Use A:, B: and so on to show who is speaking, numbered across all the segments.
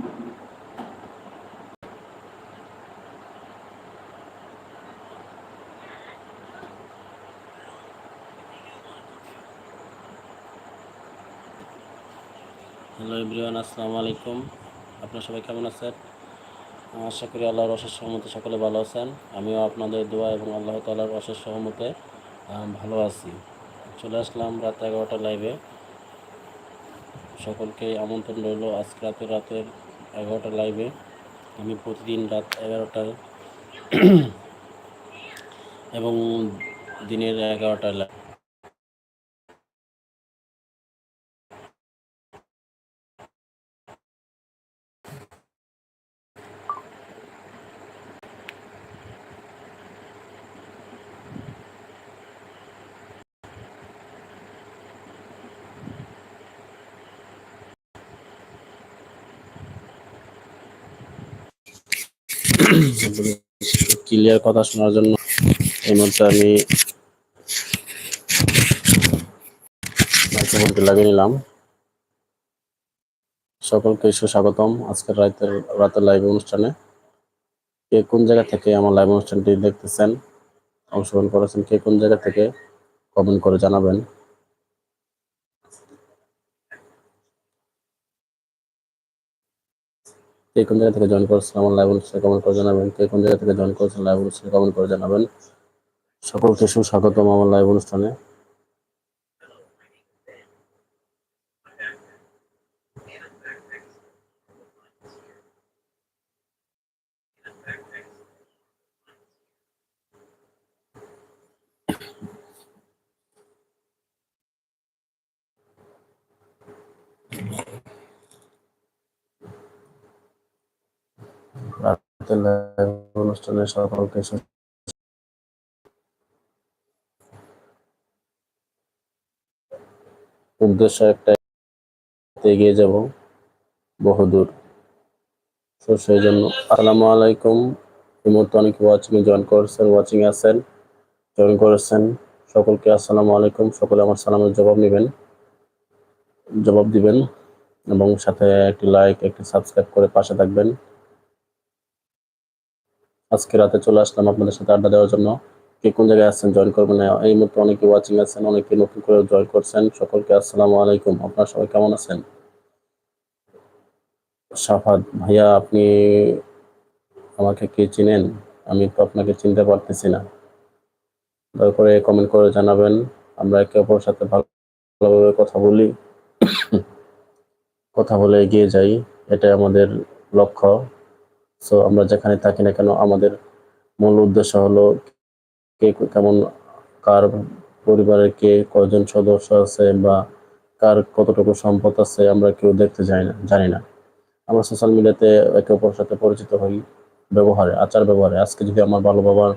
A: Hello everyone, আসসালামু আলাইকুম। আপনারা সবাই কেমন আছেন? আশা করি আল্লাহর অশেষ সহমতে সকলে ভালো আছেন। আমিও আপনাদের দোয়া এবং আল্লাহ তালার অশেষ সহমতে ভালো আছি। চলে আসলাম রাত এগারোটা লাইভে সকলকে আমন্ত্রণ রইল আজকে রাতে রাতের এগারোটা লাইভে আমি প্রতিদিন রাত এগারোটায়। এবং দিনের এগারোটায় ক্লিয়ার কথা শোনার জন্য এই মুহূর্তে আমি মাইক্রোফোনটি লাগিয়ে নিলাম। সকলকে সুস্বাগতম আজকের রাতের রাতের লাইভ অনুষ্ঠানে। কে কোন জায়গা থেকে আমার লাইভ অনুষ্ঠানটি দেখতেছেন, অংশগ্রহণ করেছেন, কে কোন জায়গা থেকে কমেন্ট করে জানাবেন। কে কোন জায়গা থেকে জয়েন করেছেন আমার লাইভ অনুষ্ঠানে কমেন্ট করে জানাবেন। কে কোন জায়গা থেকে জয়েন করেছেন লাইভ অনুষ্ঠানে কমেন্ট করে জানাবেন। সকলকে সুস্বাগতম আমার লাইভ অনুষ্ঠানে রাতের লাইভ অনুষ্ঠানে সকলকে উদ্দেশ্য একটা এগিয়ে যাব বহুদূর। তো সেই জন্য আসসালামু আলাইকুম। এই মুহূর্তে অনেকে ওয়াচিং জয়েন করেছেন ওয়াচিং আছেন জয়েন করেছেন। সকলকে আসসালামু আলাইকুম। সকলে আমার সালামের জবাব নেবেন, জবাব দিবেন এবং সাথে একটি লাইক একটি সাবস্ক্রাইব করে পাশে থাকবেন। আজকে রাতে চলে আসলাম আপনাদের সাথে আড্ডা দেওয়ার জন্য। কে কোন জায়গায় আছেন জয়েন করবেন না, এই মুহূর্তে অনেকে ওয়াচিং আছেন, অনেকে নতুন করে জয়েন করছেন। সকলকে আসসালামু আলাইকুম। আপনারা সবাই কেমন আছেন? সাফাত, ভাইয়া, আপনি আমাকে কি চিনেন? আমি তো আপনাকে চিনতে পারতেছি না। দয়া করে কমেন্ট করে জানাবেন। আমরা একে অপরের সাথে ভালো- ভালোভাবে কথা বলি। কথা বলে এগিয়ে যাই। এটাই আমাদের লক্ষ্য। সো আমরা যেখানে থাকি না কেন, আমাদের মূল উদ্দেশ্য হলো কে কেমন, কার পরিবারের কে কয়জন সদস্য আছে বা কার কতটুকু সম্পদ আছে, আমরা কেউ দেখতে যাই না, জানি না। আমরা সোশ্যাল মিডিয়াতে একে অপরের সাথে পরিচিত হই ব্যবহারে, আচার ব্যবহারে। আজকে যদি আমার ভালো ব্যবহার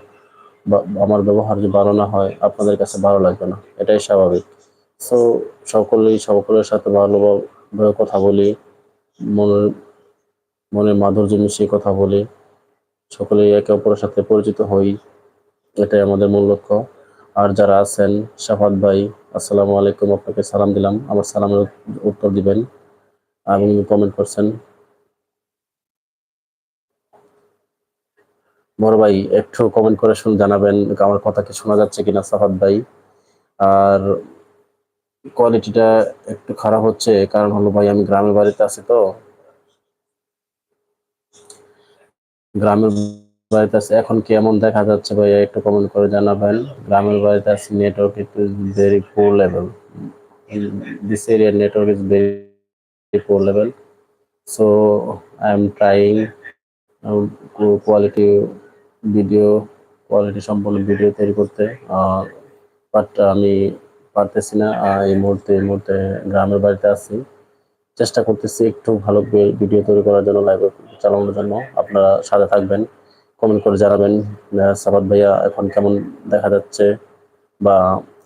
A: বা আমার ব্যবহার যদি ভালো না হয়, আপনাদের কাছে ভালো লাগবে না। এটাই স্বাভাবিক। সো সকলেই সকলের সাথে ভালোভাবে কথা বলি, মনের মনের মাধুর্য মিশিয়ে কথা বলি। সকলেই একে অপরের সাথে পরিচিত হই। এটাই আমাদের মূল লক্ষ্য। আর যারা আছেন শাফাত ভাই, আসসালামু আলাইকুম, আপনাকে সালাম দিলাম। আমার সালামের উত্তর দিবেন এবং কমেন্ট করছেন। বড় ভাই, একটু কমেন্ট করে শুন জানাবেন আমার কথা কি শোনা যাচ্ছে কিনা, সাফাত ভাই। আর কোয়ালিটিটা একটু খারাপ হচ্ছে কারণ হলো ভাই, আমি গ্রামের বাড়িতে আছি তো। গ্রামের বাড়িতে আছে। এখন কেমন দেখা যাচ্ছে ভাইয়া? একটু কমেন্ট করে জানাবেন। গ্রামের বাড়িতে আছে নেটওয়ার্ক একটু very poor level this area network is very poor level so I am trying quality video quality সম্পন্ন ভিডিও তৈরি করতে বাট আমি পারতেছি না। এই মুহূর্তে এই মুহূর্তে গ্রামের বাড়িতে আছি। চেষ্টা করতেছি একটু ভালো ভিডিও তৈরি করার জন্য লাইভ চালানোর জন্য আপনারা সাথে থাকবেন। কমেন্ট করে জানাবেন সাবাত ভাইয়া, এখন কেমন দেখা যাচ্ছে বা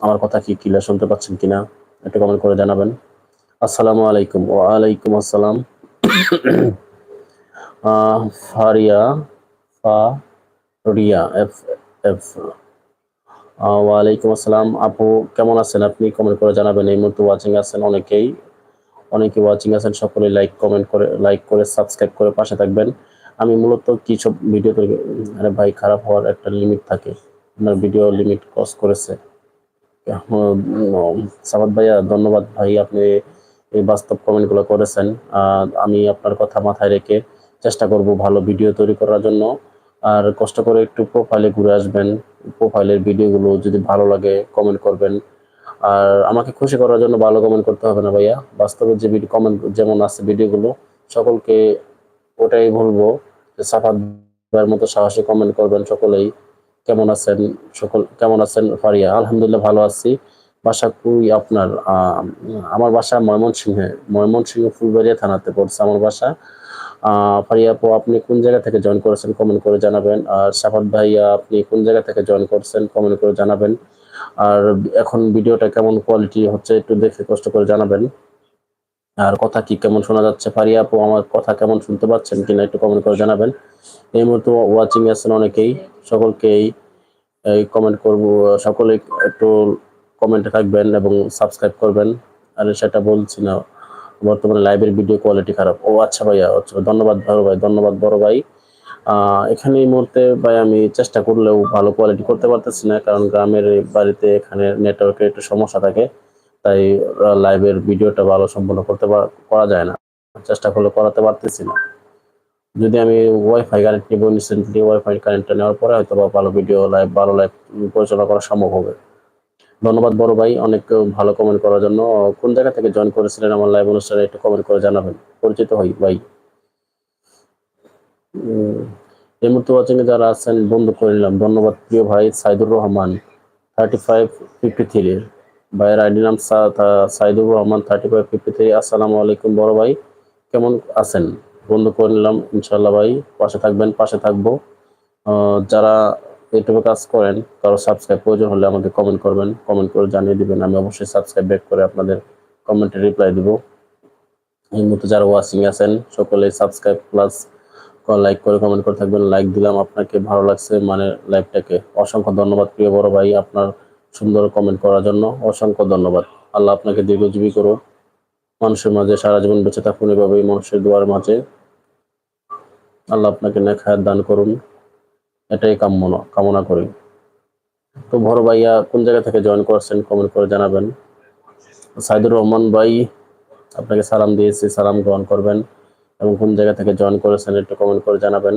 A: আমার কথা কি ক্লিয়ার শুনতে পাচ্ছেন কিনা একটু কমেন্ট করে জানাবেন। আসসালামু আলাইকুম। ওয়ালাইকুম আসসালাম। ফারিয়া, ফা, রিয়া, এফ এফ। ওয়ালাইকুম আসসালাম। আপু, কেমন আছেন আপনি? কমেন্ট করে জানাবেন। এই মুহূর্তে ওয়াচিং আছেন অনেকেই। অনেকে ওয়াচিং আছেন, সকলে লাইক কমেন্ট করে লাইক করে সাবস্ক্রাইব করে পাশে থাকবেন। আমি মূলত কি সব ভিডিও তৈরি আরে ভাই খারাপ হওয়ার একটা লিমিট থাকে। আপনার ভিডিও লিমিট ক্রস করেছে। সাবাদ ভাইয়া, ধন্যবাদ ভাই, আপনি এই বাস্তব কমেন্টগুলো করেছেন। আমি আপনার কথা মাথায় রেখে চেষ্টা করব ভালো ভিডিও তৈরি করার জন্য। আর কষ্ট করে একটু প্রোফাইলে ঘুরে আসবেন। প্রোফাইলের ভিডিওগুলো যদি ভালো লাগে কমেন্ট করবেন। আর আমাকে খুশি করার জন্য ভালো কমেন্ট করতে হবে না ভাইয়া। বাস্তবে যে ভিডিও কমেন্ট যেমন আছে ভিডিওগুলো সকলকে ওটাই বলব যে ভাইয়ের মতো সাহসী কমেন্ট করবেন সকলেই। কেমন আছেন সকল, কেমন আছেন ফারিয়া? আলহামদুলিল্লাহ ভালো আছি। বাসা কুই আপনার আমার বাসা ময়মনসিংহে, ময়মনসিংহ ফুলবাড়িয়া থানাতে পড়ছে আমার বাসা। ফারিয়া আপু, আপনি কোন জায়গা থেকে জয়েন করেছেন কমেন্ট করে জানাবেন। আর সাফাত ভাইয়া, আপনি কোন জায়গা থেকে জয়েন করছেন কমেন্ট করে জানাবেন। আর এখন ভিডিওটা কেমন কোয়ালিটি হচ্ছে একটু দেখে কষ্ট করে জানাবেন। আর কথা কি কেমন শোনা যাচ্ছে? ফারিয়া আপু, আমার কথা কেমন শুনতে পাচ্ছেন কিনা একটু কমেন্ট করে জানাবেন। এই মুহূর্তে ওয়াচিং আছেন অনেকেই। সকলকেই এই কমেন্ট করব, সকলে একটু কমেন্টে থাকবেন এবং সাবস্ক্রাইব করবেন। আর সেটা বলছি না, বর্তমানে লাইভের ভিডিও কোয়ালিটি খারাপ। ও আচ্ছা ভাইয়া আচ্ছা ধন্যবাদ বড় ভাই, ধন্যবাদ বড় ভাই। এখানে এই মুহূর্তে ভাই আমি চেষ্টা করলেও ভালো কোয়ালিটি করতে পারতেছি না, কারণ গ্রামের বাড়িতে এখানে নেটওয়ার্কের একটু সমস্যা থাকে, তাই লাইভের ভিডিওটা ভালো সম্পন্ন করতে করা যায় না, চেষ্টা করলে করাতে পারতেছি না। যদি আমি ওয়াইফাই কানেক্ট নিব রিসেন্টলি ওয়াইফাই কানেক্টটা নেওয়ার পরে হয়তো বা ভালো ভিডিও লাইভ ভালো লাইভ পরিচালনা করা সম্ভব হবে। ধন্যবাদ বড় ভাই, অনেক ভালো কমেন্ট করার জন্য। কোন জায়গা থেকে জয়েন করেছিলেন আমার লাইভ অনুষ্ঠানে একটু কমেন্ট করে জানাবেন। পরিচিত হই ভাই এই মুহূর্তে ওয়াচিং এ যারা আছেন, বন্ধু করে নিলাম। ধন্যবাদ, প্রিয় ভাই Saidur Rahman thirty five fifty three ভাইয়ের আইডি নাম Saidur Rahman thirty five fifty three আসসালামু আলাইকুম, বড় ভাই। কেমন আছেন? বন্ধু করে নিলাম ইনশাল্লাহ ভাই। পাশে থাকবেন, পাশে থাকব। যারা ইউটিউবে কাজ করেন, কারও সাবস্ক্রাইব প্রয়োজন হলে আমাকে কমেন্ট করবেন। কমেন্ট করে জানিয়ে দিবেন। আমি অবশ্যই সাবস্ক্রাইব ব্যাক করে আপনাদের কমেন্টে রিপ্লাই দেবো। এই মুহূর্তে যারা ওয়াচিং আছেন সকলে সাবস্ক্রাইব প্লাস লাইক করে কমেন্ট করে থাকবেন। লাইক দিলাম আপনাকে, ভালো লাগছে মানে লাইভটাকে অসংখ্য ধন্যবাদ প্রিয় বড় ভাই আপনার সুন্দর কমেন্ট করার জন্য। অসংখ্য ধন্যবাদ। আল্লাহ আপনাকে দীর্ঘজীবী করো মানুষের মাঝে সারা জীবন বেঁচে থাকুন এভাবেই মানুষের দুয়ার মাঝে। আল্লাহ আপনাকে নেখায়াত দান করুন। এটাই কামনা কামনা করি। তো বড় ভাইয়া কোন জায়গা থেকে জয়েন করছেন কমেন্ট করে জানাবেন। সাইদুর রহমান ভাই, আপনাকে সালাম দিয়েছি, সালাম গ্রহণ করবেন। এবং কোন জায়গা থেকে জয়েন করেছেন একটু কমেন্ট করে জানাবেন।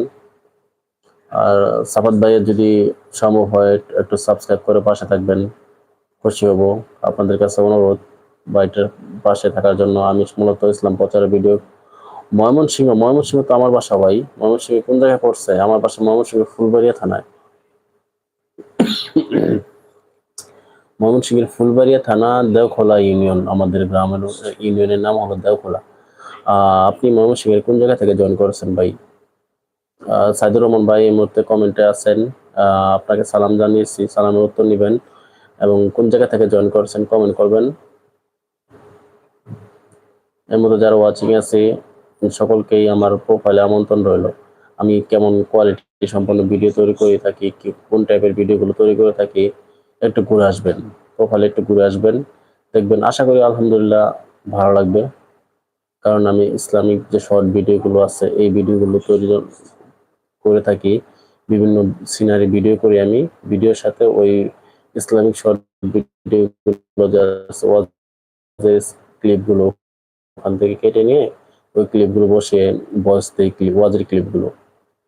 A: আর সাফাত ভাইয়ের যদি সম্ভব হয়, একটু সাবস্ক্রাইব করে পাশে থাকবেন। খুশি হব। আপনাদের কাছে অনুরোধ, বাইটের পাশে থাকার জন্য আমি মূলত ইসলাম প্রচারের ভিডিও ময়মনসিংহ ময়মনসিংহ তো আমার বাসা ভাই। ময়মনসিংহ কোন জায়গায় পড়ছে? আমার বাসা ময়মনসিংহ ফুলবাড়িয়া থানায়। ময়মনসিংহের ফুলবাড়িয়া থানা দেওখোলা ইউনিয়ন, আমাদের গ্রামের ইউনিয়নের নাম হলো দেওখোলা। আপনি ময়মনসিংহের কোন জায়গা থেকে জয়েন করেছেন ভাই? সাইদুর রহমান ভাই এই মুহূর্তে কমেন্টে আছেন। আপনাকে সালাম জানিয়েছি, সালামের উত্তর নেবেন। এবং কোন জায়গা থেকে জয়েন করেছেন কমেন্ট করবেন। এর মধ্যে যারা ওয়াচিং আছে, সকলকেই আমার প্রোফাইলে আমন্ত্রণ রইল। আমি কেমন কোয়ালিটি সম্পন্ন ভিডিও তৈরি করে থাকি কোন টাইপের ভিডিওগুলো তৈরি করে থাকি, একটু ঘুরে আসবেন। প্রোফাইলে একটু ঘুরে আসবেন। দেখবেন, আশা করি আলহামদুলিল্লাহ ভালো লাগবে। কারণ আমি ইসলামিক যে শর্ট ভিডিওগুলো আছে, এই ভিডিওগুলো তৈরি করে থাকি। বিভিন্ন সিনারি ভিডিও করি আমি। ভিডিওর সাথে ওই ইসলামিক শর্ট ভিডিওগুলো ক্লিপগুলো ওখান থেকে কেটে নিয়ে ওই ক্লিপগুলো বসে বয়স দেই ক্লিপ ওয়াজের ক্লিপগুলো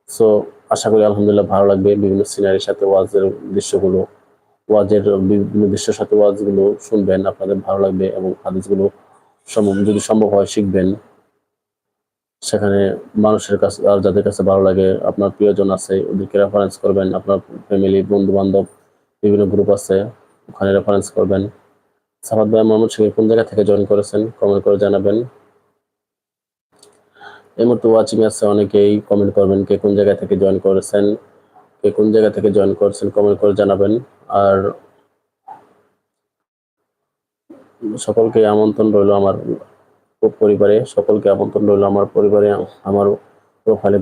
A: সো আশা করি আলহামদুলিল্লাহ ভালো লাগবে বিভিন্ন সিনারির সাথে ওয়াজের দৃশ্যগুলো। ওয়াজের বিভিন্ন দৃশ্যের সাথে ওয়াজগুলো শুনবেন, আপনাদের ভালো লাগবে এবং হাদিসগুলো সম্ভব, যদি সম্ভব হয় শিখবেন। সেখানে মানুষের কাছে, আর যাদের কাছে ভালো লাগে, আপনার প্রিয়জন আছে, ওদেরকে রেফারেন্স করবেন, আপনার ফ্যামিলি বন্ধু বান্ধব বিভিন্ন গ্রুপ আছে, ওখানে রেফারেন্স করবেন। সাফাত ভাই, মোহাম্মদ সিং কোন জায়গা থেকে জয়েন করেছেন? কমেন্ট করে জানাবেন। এই মুহূর্তে ওয়াচিং আছে অনেকেই কমেন্ট করবেন কে কোন জায়গা থেকে জয়েন করেছেন, কে কোন জায়গা থেকে জয়েন করেছেন কমেন্ট করে জানাবেন। আর সকলকে আমন্ত্রণ রইল আমার পরিবারে সকলকে আমন্ত্রণ রইল আমার পরিবারে আমার প্রোফাইলে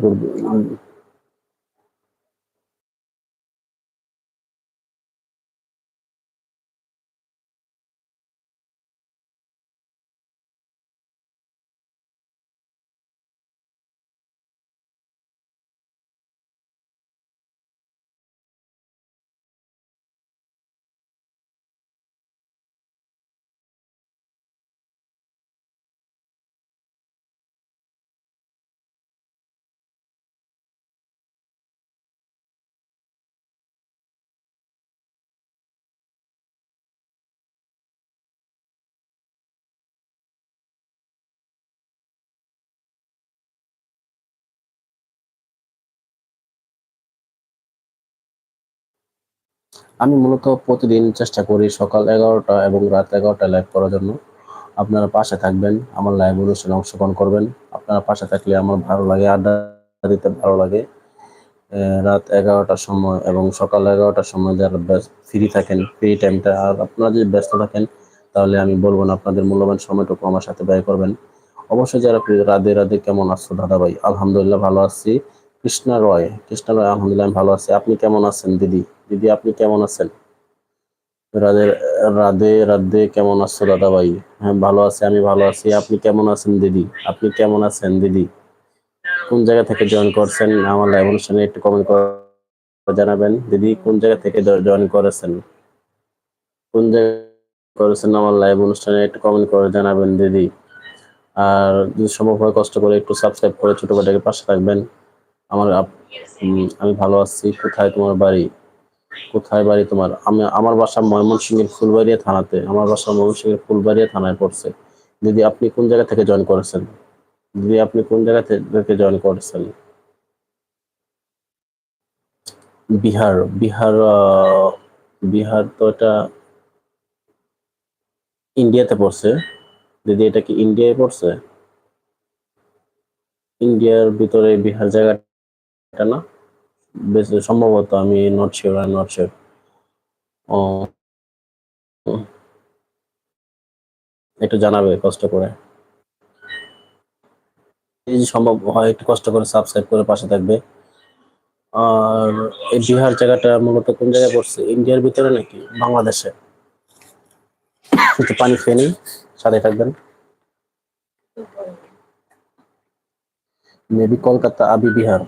A: আমি মূলত প্রতিদিন চেষ্টা করি সকাল এগারোটা এবং রাত এগারোটা লাইভ করার জন্য। আপনারা পাশে থাকবেন, আমার লাইভ অনুষ্ঠানে অংশগ্রহণ করবেন। আপনারা পাশে থাকলে আমার ভালো লাগে, আড্ডা দিতে ভালো লাগে। রাত এগারোটার সময় এবং সকাল এগারোটার সময় যারা ফ্রি থাকেন ফ্রি টাইমটা আর আপনারা যদি ব্যস্ত থাকেন, তাহলে আমি বলব না, আপনাদের মূল্যবান সময়টুকু আমার সাথে ব্যয় করবেন। অবশ্যই যারা রাধে রাধে, কেমন আছো দাদা ভাই? আলহামদুলিল্লাহ ভালো আছি। কৃষ্ণা রয় কৃষ্ণা রয়, আলহামদুলিল্লাহ আমি ভালো আছি। আপনি কেমন আছেন দিদি? দিদি, আপনি কেমন আছেন? রাধে রাধে রাধে, কেমন আছো দাদা ভাই হ্যাঁ ভালো আছি, আমি ভালো আছি। আপনি কেমন আছেন দিদি? আপনি কেমন আছেন দিদি? কোন জায়গা থেকে জয়েন করছেন? আমার লাইভ অনুষ্ঠানে একটু কমেন্ট করে জানাবেন। দিদি, কোন জায়গা থেকে জয়েন করেছেন? কোন জায়গা করেছেন আমার লাইভ অনুষ্ঠানে একটু কমেন্ট করে জানাবেন দিদি। আর যদি সম্ভব হয়, কষ্ট করে একটু সাবস্ক্রাইব করে ছোট ভাইটাকে পাশে থাকবেন আমার আমি ভালো আছি। কোথায় তোমার বাড়ি? কোথায় বাড়ি তোমার? আমি, আমার বাসা ময়মনসিংহের ফুলবাড়িয়া থানাতে। আমার বাসা ময়মনসিংহের ফুলবাড়িয়া থানায় পড়ছে। দিদি, আপনি কোন জায়গা থেকে জয়েন করেছেন? দিদি, আপনি কোন জায়গা থেকে জয়েন করেছেন? বিহার বিহার বিহার তো এটা ইন্ডিয়াতে পড়ছে। দিদি, এটা কি ইন্ডিয়ায় পড়ছে? ইন্ডিয়ার ভিতরে বিহার জায়গাটা না? সম্ভবত আমি not sure I not sure ও একটু জানাবে কষ্ট করে। এই যে সম্ভব হয়, একটু কষ্ট করে সাবস্ক্রাইব করে পাশে থাকবে। আর এই বিহার জায়গাটা মূলত কোন জায়গায় পড়ছে? ইন্ডিয়ার ভিতরে নাকি? বাংলাদেশে। একটু পানি খেয়ে নিই সাথে থাকবেন। মেবি কলকাতা, আবি বিহার।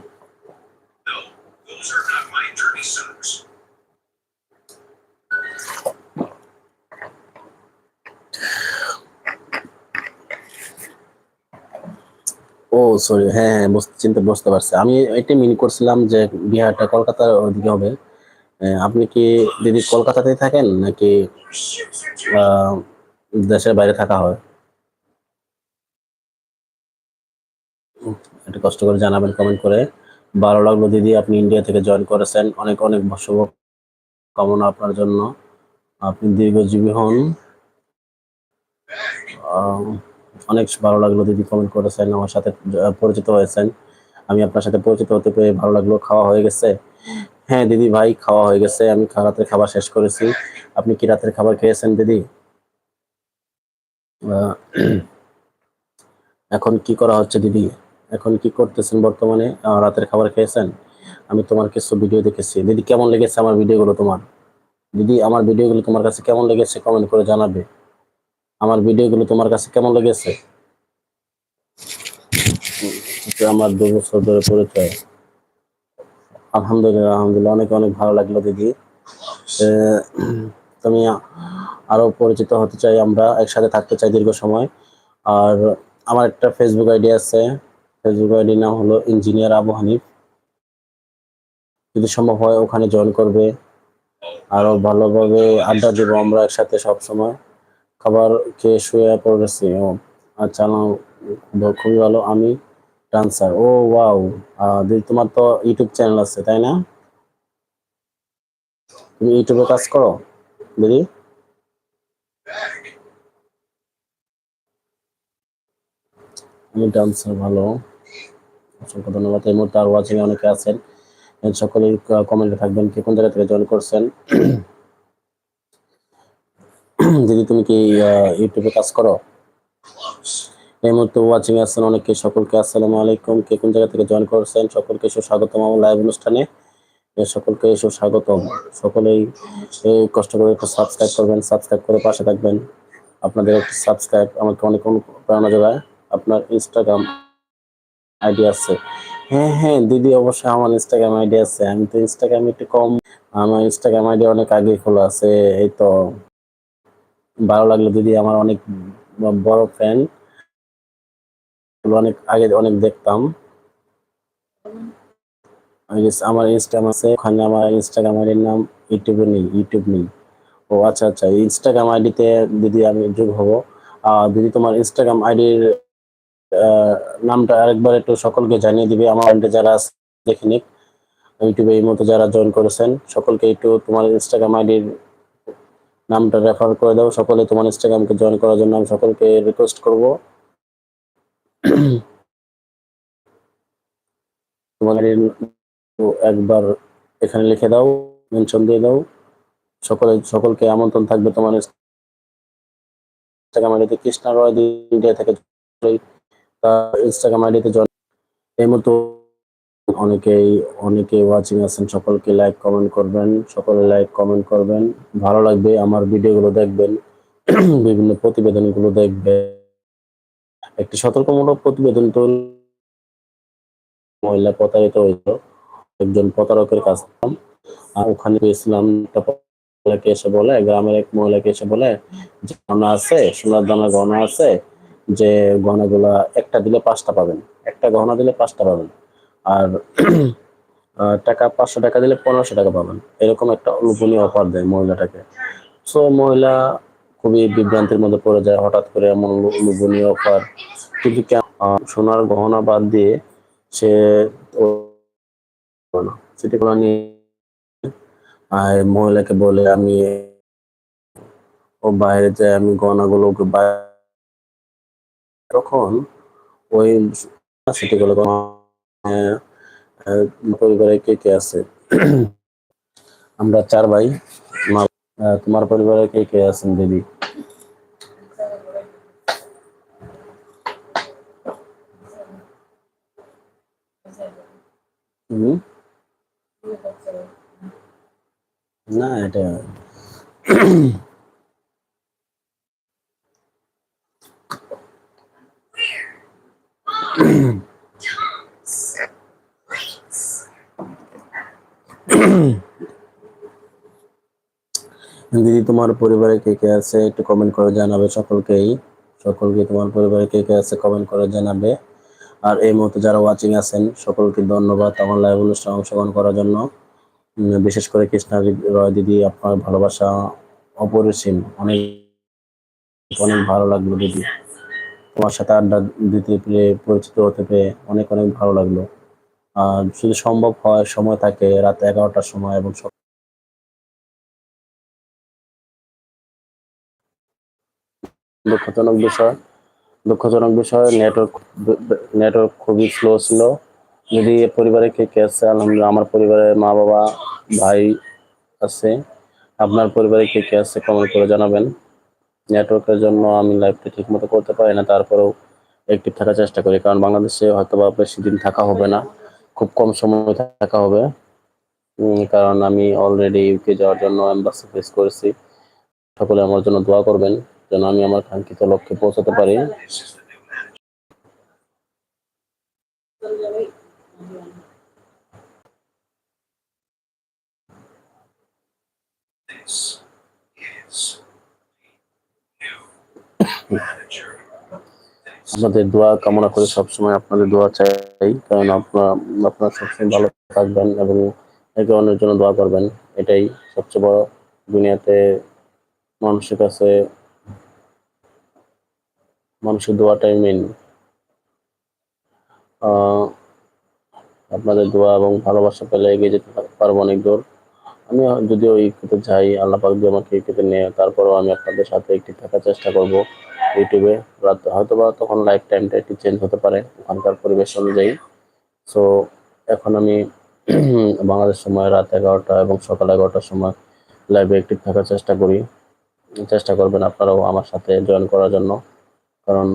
A: ও সরি হ্যাঁ হ্যাঁ চিন্তা বুঝতে পারছি। আমি এটাই মিনি করছিলাম যে বিহারটা কলকাতার ওদিকে হবে। আপনি কি দিদি কলকাতাতেই থাকেন নাকি দেশের বাইরে থাকা হয়? একটু কষ্ট করে জানাবেন কমেন্ট করে। ভালো লাগল দিদি আপনি ইন্ডিয়া থেকে জয়েন করেছেন। অনেক অনেক শুভ কামনা আপনার জন্য। আপনি দীর্ঘজীবী হন। আহ, অনেক ভালো লাগল। দিদি কমেন্ট করেছেন, আমার সাথে পরিচিত হয়েছেন। আমি আপনার সাথে পরিচিত হতে পেরে ভালো লাগল, খাওয়া হয়ে গেছে। হ্যাঁ দিদি ভাই, খাওয়া হয়ে গেছে। আমি রাতের খাবার শেষ করেছি। আপনি কি রাতের খাবার খেয়েছেন, দিদি? এখন কি করা হচ্ছে, দিদি? এখন কি করতেছেন বর্তমানে? রাতের খাবার খেয়েছেন? আমি তোমার কিছু ভিডিও দেখেছি। দিদি, কেমন লেগেছে আমার ভিডিওগুলো তোমার? দিদি, আমার ভিডিওগুলো তোমার কাছে কেমন লেগেছে কমেন্ট করে জানাবে। আমার ভিডিওগুলো তোমার কাছে কেমন লেগেছে? আমার দু বছর ধরে পরিচয়। আলহামদুলিল্লাহ আলহামদুলিল্লাহ, অনেক অনেক ভালো লাগল দিদি। তুমি আরও পরিচিত হতে চাই আমরা, একসাথে থাকতে চাই দীর্ঘ সময়। আর আমার একটা ফেসবুক আইডি আছে। ফেসবুক আইডির নাম হলো ইঞ্জিনিয়ার আবু হানিফ। যদি সম্ভব হয় ওখানে জয়েন করবে। আরও ভালোভাবে আড্ডা দেবো আমরা একসাথে সব সময় খাবার খেয়ে শুয়ে পড়েছি। ও আচ্ছা না, খুবই ভালো। আমি ডান্সার। ও ওয়াও। দিদি তোমার তো ইউটিউব চ্যানেল আছে তাই না? তুমি ইউটিউবে কাজ করো দিদি? আমি ডান্সার ভালো। অসংখ্য ধন্যবাদ। এই মুহূর্তে আর ওয়াচিং অনেকে আছেন। সকলেই কমেন্টে থাকবেন কে কোন জায়গা থেকে জয়েন করছেন। দিদি তুমি কি ইউটিউবে কাজ করো? এই মুহূর্তে ওয়াচিং আছেন অনেকে, সকলকে আসসালামু আলাইকুম। কে কোন জায়গা থেকে জয়েন করছেন? সকলকে সুস্বাগতম আমার লাইভ অনুষ্ঠানে। সকলকে সুস্বাগতম। সকলেই কষ্ট করে একটু সাবস্ক্রাইব করবেন সাবস্ক্রাইব করে পাশে থাকবেন। আপনাদের সাবস্ক্রাইব আমাকে অনেক অনুপ্রেরণা যোগায়। আপনার ইনস্টাগ্রাম আইডি আছে। হ্যাঁ হ্যাঁ দিদি অবশ্যই আমার ইনস্টাগ্রাম আইডি আছে। আমি তো ইনস্টাগ্রাম একটু কম, আমার ইনস্টাগ্রাম আইডি অনেক আগে খোলা আছে, এই তো। ভালো লাগল দিদি আমার অনেক বড় ফ্যান অনেক আগে অনেক দেখতাম। আমার ইনস্টাগ্রাম আছে, ওখানে আমার ইনস্টাগ্রাম আইডির নাম ইউটিউবে নেই ইউটিউব নেই। ও আচ্ছা আচ্ছা ইনস্টাগ্রাম আইডিতে দিদি আমি যোগ হব দিদি তোমার ইনস্টাগ্রাম আইডির নামটা আরেকবার একটু সকলকে জানিয়ে দিবে, আমার যারা দেখে নিক। ইউটিউবে এই মতো যারা জয়েন করেছেন, সকলকে একটু তোমার ইনস্টাগ্রাম আইডির নামটা রেফার করে দাও, সকলে তোমার ইনস্টাগ্রামকে জয়েন করার জন্য আমি সকলকে রিকোয়েস্ট করব। তোমাদের একবার এখানে লিখে দাও মেনশন দিয়ে দাও। সকলে, সকলকে আমন্ত্রণ থাকবে তোমার ইনস্টাগ্রাম আইডিতে। কৃষ্ণা রয় ইন্ডিয়া থেকে ইনস্টাগ্রাম আইডিতে জয়েন এই মতো অনেকেই অনেকে ওয়াচিং আছেন, সকলকে লাইক কমেন্ট করবেন, সকলে লাইক কমেন্ট করবেন। ভালো লাগবে আমার ভিডিওগুলো দেখবেন, বিভিন্ন প্রতিবেদনগুলো দেখবে একটি সতর্কমূলক প্রতিবেদন তৈরি মহিলা প্রতারিত হইল একজন প্রতারকের কাছ আর ওখানে গেছিলাম মহিলাকে এসে বলে, গ্রামের এক মহিলাকে এসে বলে, যে গহনা আছে, সোনার দানা গহনা আছে, যে গহনাগুলা একটা দিলে পাঁচটা পাবেন, একটা গহনা দিলে পাঁচটা পাবেন। আর টাকা পাঁচশো টাকা দিলে পনেরোশো টাকা পাবেন। এরকম একটা লোভনীয় অফার দেয় মহিলাটাকে। সো মহিলা খুবই বিভ্রান্তির মধ্যে পড়ে যায়, হঠাৎ করে এমন লোভনীয় অফার কিন্তু সোনার গহনা বাদ দিয়ে সে আর মহিলাকে বলে, আমি ও বাইরে যায়, আমি গহনাগুলোকে বাইরে তখন ওই সেটিগুলো পরিবারে কে কে আছে? আমরা চার ভাই। মা আহ, তোমার পরিবারে কে কে আছেন দিদি? হুম। না এটা দিদি, তোমার পরিবারে কে কে আছে একটু কমেন্ট করে জানাবে সকলকেই। সকলকে তোমার পরিবারে কে কে আছে কমেন্ট করে জানাবে। আর এই মুহূর্তে যারা ওয়াচিং আছেন, সকলকে ধন্যবাদ আমার লাইভ অনুষ্ঠানে অংশগ্রহণ করার জন্য। বিশেষ করে কৃষ্ণা রয় দিদি, আপনার ভালোবাসা অপরিসীম। অনেক অনেক ভালো লাগল দিদি। তোমার সাথে আড্ডা দিতে পেরে, পরিচিত হতে পেরে অনেক অনেক ভালো লাগল। যদি সম্ভব হয়, সময় থাকে, রাত এগারোটার সময় এবং দুঃখজনক বিষয়। দুঃখজনক বিষয় নেটওয়ার্ক নেটওয়ার্ক খুবই স্লো ছিল যদি পরিবারে কে কে আছে, আলহামদুলিল্লাহ আমার পরিবারে মা বাবা, ভাই আছে। আপনার পরিবারে কে কে আছে কমেন্ট করে জানাবেন। নেটওয়ার্কের জন্য আমি লাইভটা ঠিক মতো করতে পারি না, তারপরেও অ্যাক্টিভ থাকার চেষ্টা করি। কারণ বাংলাদেশে হয়তো বা বেশি দিন থাকা হবে না। খুব কম সময় থাকা হবে। কারণ আমি অলরেডি ইউকে যাওয়ার জন্য এম্বাসি ফেস করেছি। সকলে আমার জন্য দোয়া করবেন যেন আমি আমার কাঙ্ক্ষিত লক্ষ্যে পৌঁছাতে পারি। আপনাদের দোয়া কামনা করে সবসময় আপনাদের দোয়া চাই, কারণ আপনারা আপনারা সবসময় ভালো থাকবেন এবং একে অন্যের জন্য দোয়া করবেন। এটাই সবচেয়ে বড় দুনিয়াতে মানুষের কাছে, মানুষের দোয়াটাই মেন আপনাদের দোয়া এবং ভালোবাসা পেলে এগিয়ে যেতে পারব অনেক দূর। আমি যদিও ইউকেতে যাই, আল্লাহ পাক দিয়ে আমাকে ইউকেতে নিয়ে, তারপরেও আমি আপনাদের সাথে একটি থাকার চেষ্টা করব। ইউটিউবে হয়তো বা তখন লাইফ টাইমটা একটু চেঞ্জ হতে পারে ওখানকার পরিবেশ অনুযায়ী। সো এখন আমি বাংলাদেশ সময় রাত এগারোটা এবং সকাল এগারোটার সময় লাইভে একটিভ থাকার চেষ্টা করি। চেষ্টা করবেন আপনারাও আমার সাথে জয়েন করার জন্য। কারণ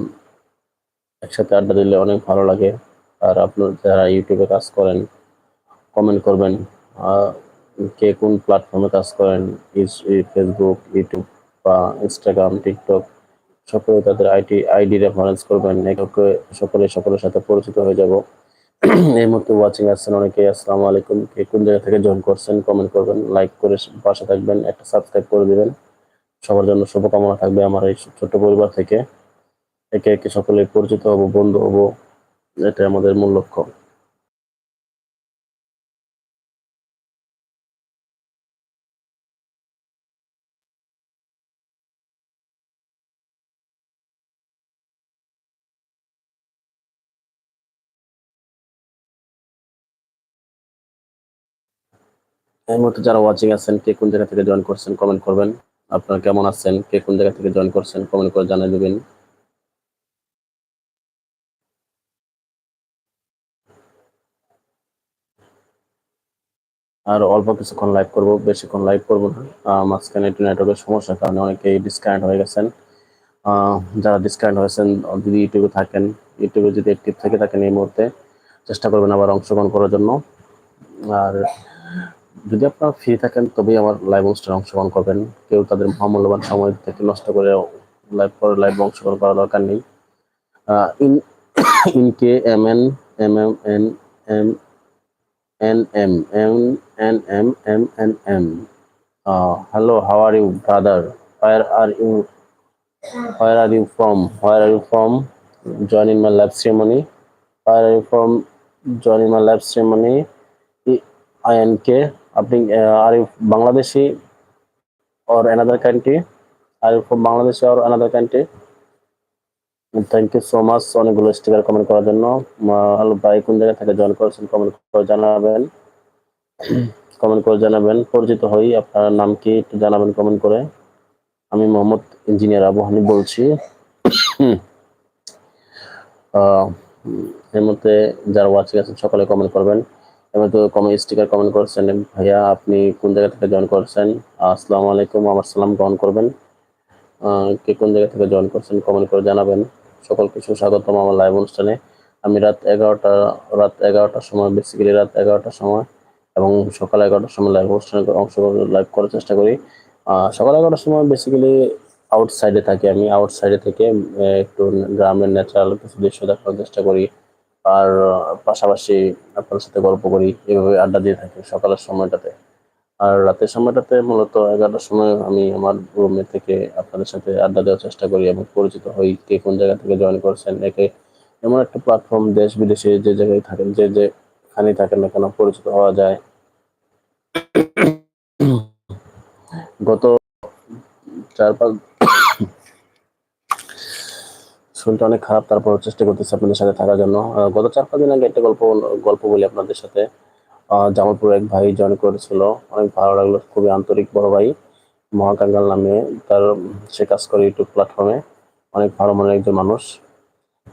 A: একসাথে আড্ডা দিলে অনেক ভালো লাগে। আর আপনার যারা ইউটিউবে কাজ করেন কমেন্ট করবেন কে কোন প্ল্যাটফর্মে কাজ করেন ফেসবুক ইউটিউব বা ইনস্টাগ্রাম টিকটক সকলে তাদের আইটি আইডি রেফারেন্স করবেন। একে সকলে সকলের সাথে পরিচিত হয়ে যাব। এই মুহূর্তে ওয়াচিং আসছেন অনেকে আসসালামু আলাইকুম। কে কোন জায়গা থেকে জয়েন করছেন কমেন্ট করবেন লাইক করে পাশে থাকবেন, একটা সাবস্ক্রাইব করে দিবেন। সবার জন্য শুভকামনা থাকবে আমার এই ছোট্ট পরিবার থেকে। একে একে সকলে পরিচিত হব, বন্ধু হব, এটাই আমাদের মূল লক্ষ্য। এই মুহূর্তে যারা ওয়াচিং আছেন, কে কোন জায়গা থেকে জয়েন করছেন কমেন্ট করবেন। আপনারা কেমন আছেন, কে কোন জায়গা থেকে জয়েন করছেন কমেন্ট করে জানিয়ে দেবেন। আর অল্প কিছুক্ষণ লাইভ করব, বেশিক্ষণ লাইভ করব না। মাঝখানে একটু নেটওয়ার্কের সমস্যার কারণে অনেকেই ডিসকানেক্ট হয়ে গেছেন। যারা ডিসকানেক্ট হয়েছেন, যদি ইউটিউবে থাকেন ইউটিউবে যদি অ্যাক্টিভ থেকে থাকেন এই মুহূর্তে, চেষ্টা করবেন আবার অংশগ্রহণ করার জন্য। আর যদি আপনারা ফ্রি থাকেন, তবেই আমার লাইভ অনুষ্ঠানে অংশগ্রহণ করবেন। কেউ তাদের মহামূল্যবান সময় থেকে নষ্ট করে লাইভ করে লাইভ অংশগ্রহণ করার দরকার নেই। In in K M N M M N M N M M N M M N M hello how are you brother where are you you? Are you from from? Are you from join joining my live ceremony. Where are you from? Joining my live ceremony. INK I N are Bangladeshi or another country? are you from Bangladesh or another country? Thank you so much অনেকগুলো sticker comment করার জন্য। Hello ভাই কোন জায়গা থেকে join করেছেন comment করে জানাবেন। কমেন্ট করে জানাবেন। পরিচিত হই, আপনার নাম কি একটু জানাবেন কমেন্ট করে। আমি মোহাম্মদ ইঞ্জিনিয়ার আবু হানিফ বলছি। এর মধ্যে যারা ওয়াচিং আছেন, সকালে কমেন্ট করবেন। এর মধ্যে কমেন্ট স্টিকার কমেন্ট করছেন। ভাইয়া, আপনি কোন জায়গা থেকে জয়েন করছেন? আসসালামু আলাইকুম, আমার সালাম গ্রহণ করবেন। কে কোন জায়গা থেকে জয়েন করছেন কমেন্ট করে জানাবেন। সকলকে সুস্বাগতম আমার লাইভ অনুষ্ঠানে। আমি রাত এগারোটা, রাত এগারোটার সময় বেসিক্যালি রাত এগারোটার সময় এবং সকাল এগারোটার সময় লাইভ অনুষ্ঠানে অংশগ্রহণ লাইভ করার চেষ্টা করি। সকাল এগারোটার সময় বেসিক্যালি আউটসাইডে থাকি আমি। আউটসাইডে থেকে একটু গ্রামের ন্যাচারাল কিছু দৃশ্য দেখার চেষ্টা করি। আর পাশাপাশি আপনার সাথে গল্প করি, এভাবে আড্ডা দিয়ে থাকি সকালের সময়টাতে। আর রাতের সময়টাতে মূলত এগারোটার সময় আমি আমার রুমে থেকে আপনাদের সাথে আড্ডা দেওয়ার চেষ্টা করি এবং পরিচিত হই কে কোন জায়গা থেকে জয়েন করছেন। একে এমন একটা প্ল্যাটফর্ম দেশ বিদেশে যে জায়গায় থাকেন, যে যে খানি থাকেন না কেন পরিচিত হওয়া যায়। গত চার পাঁচ শরীরটা অনেক খারাপ তারপর চেষ্টা করতেছি আপনাদের সাথে থাকার জন্য। গত চার পাঁচ দিন আগে একটা গল্প গল্প বলি আপনাদের সাথে। জামালপুর এক ভাই জয়েন করেছিল। অনেক ভালো লাগল, খুবই আন্তরিক বড় ভাই, মহাকাঙ্গাল নামে। তার, সে কাজ করে ইউটিউব প্ল্যাটফর্মে অনেক ভালো মনের একজন মানুষ।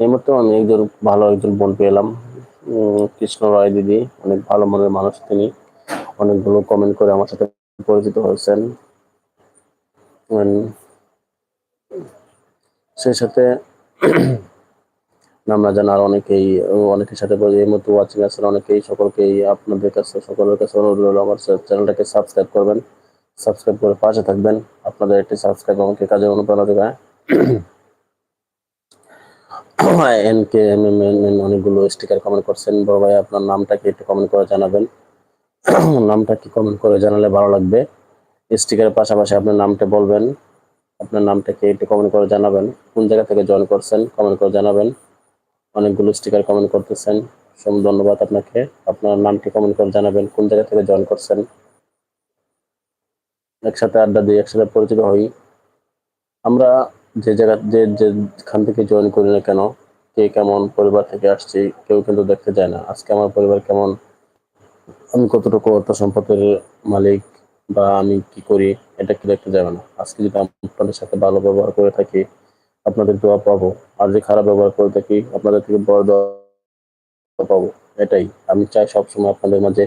A: এই মুহূর্তে আমি একজন ভালো একজন বোন পেলাম কৃষ্ণ রায় দিদি, অনেক ভালো মনের মানুষ তিনি। অনেকগুলো কমেন্ট করে আমার সাথে পরিচিত হয়েছেন। সেই সাথে আমরা জানা আর অনেকেই অনেকের সাথে এই মতো ওয়াচিং আছেন অনেকেই সকলকেই, আপনাদের কাছে, সকলের কাছে অনুরোধ রইল, আমার চ্যানেলটাকে সাবস্ক্রাইব করবেন। সাবস্ক্রাইব করে পাশে থাকবেন। আপনাদের একটি সাবস্ক্রাইব আমাকে কাজে অনুপ্রেরণা দেবে N K M M N N অনেকগুলো স্টিকার কমেন্ট করছেন। বড় ভাই, আপনার নামটা কি একটু কমেন্ট করে জানাবেন। নামটা কি কমেন্ট করে জানালে ভালো লাগবে? স্টিকারের পাশাপাশি আপনার নামটা বলবেন। আপনার নামটা কি একটু কমেন্ট করে জানাবেন। কোন জায়গা থেকে জয়েন করছেন কমেন্ট করে জানাবেন। অনেকগুলো স্টিকার কমেন্ট করতেছেন। সব ধন্যবাদ আপনাকে। আপনার নামটি কমেন্ট করে জানাবেন, কোন জায়গা থেকে জয়েন করছেন। একসাথে আড্ডা দিই একসাথে পরিচিত হই। আমরা যে জায়গা, যে যেখান থেকে জয়েন করি না কেন, কে কেমন পরিবার থেকে আসছি, কেউ কিন্তু দেখতে যায় না। আজকে আমার পরিবার কেমন, আমি কতটুকু অর্থ সম্পদের মালিক বা আমি কি করি, এটা কি দেখতে যাবে না। আজকে যদি আপনাদের সাথে ভালো ব্যবহার করে থাকি, আপনাদের দোয়া পাবো। আর যে খারাপ ব্যবহার করে থাকি, আপনাদের থেকে বড় দোয়া পাবো। এটাই। আমি চাই সবসময় আপনাদের মাঝে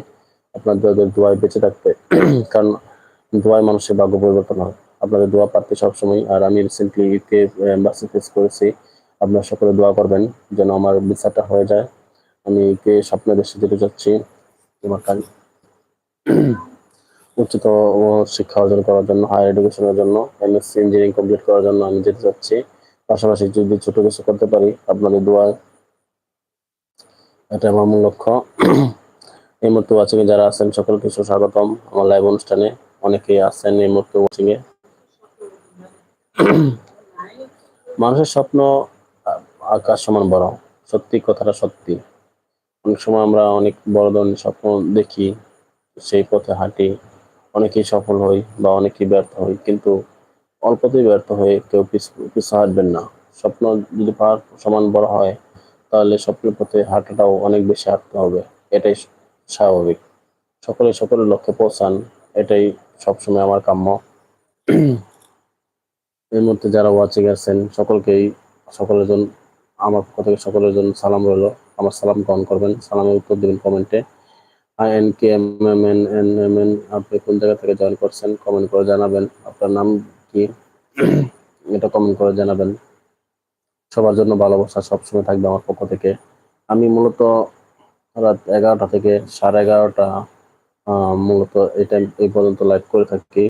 A: আপনাদের দোয়ায় বেঁচে থাকতে। কারণ দোয়ায় মানুষের ভাগ্য পরিবর্তন হয়। আপনাদের দোয়া পাচ্ছি সবসময়। আর আমি রিসেন্টলি ইউকে এম্বাসি ফেস করেছি। আপনারা সকলে দোয়া করবেন যেন আমার ভিসাটা হয়ে যায়। আমি ইউকে স্বপ্নের দেশে যেতে চাচ্ছি আমার কাজ উচ্চতর শিক্ষা অর্জন করার জন্য হায়ার এডুকেশনের জন্য এমএসসি ইঞ্জিনিয়ারিং কমপ্লিট করার জন্য আমি যেতে চাচ্ছি। পাশাপাশি যদি ছোট কিছু করতে পারি, আপনাদের দোয়ায় এটা আমার মূল লক্ষ্য। এই মুহূর্তে ওয়াচিং এ যারা আছেন, সকলকে সুস্বাগতম। আমার লাইভ অনুষ্ঠানে অনেকেই আছেন এই মুহূর্তে ওয়াচিং এ। মানুষের স্বপ্ন আকাশ সমান বড়, সত্যি কথাটা সত্যি। অনেক সময় আমরা অনেক বড় ধরনের স্বপ্ন দেখি, সেই পথে হাঁটি। অনেকেই সফল হই বা অনেকেই ব্যর্থ হই, কিন্তু অল্পতেই ব্যর্থ হয়ে কেউ পিছু হাঁটবেন না। স্বপ্ন যদি পাহাড় সমান বড় হয়, তাহলে স্বপ্নের পথে হাঁটাটাও অনেক বেশি হাঁটতে হবে। এটাই স্বাভাবিক। সকলে সকলের লক্ষ্যে পৌঁছান, এটাই সবসময় আমার কাম্য। এই মুহূর্তে যারা ওয়াচিং আছেন, সকলকেই, সকলের জন্য আমার পক্ষ থেকে সকলের জন্য সালাম রইল। আমার সালাম গ্রহণ করবেন। সালামের উত্তর দিবেন কমেন্টে I N K M M N N M N, আপনি কোন জায়গা থেকে জয়েন করছেন কমেন্ট করে জানাবেন। আপনার নাম কি? এটা কমেন্ট করে জানাবেন। সবার জন্য ভালোবাসা সবসময় থাকবে আমার পক্ষ থেকে। আমি মূলত রাত এগারোটা থেকে সাড়ে এগারোটা মূলত এই টাইম এই পর্যন্ত লাইভ করে থাকি।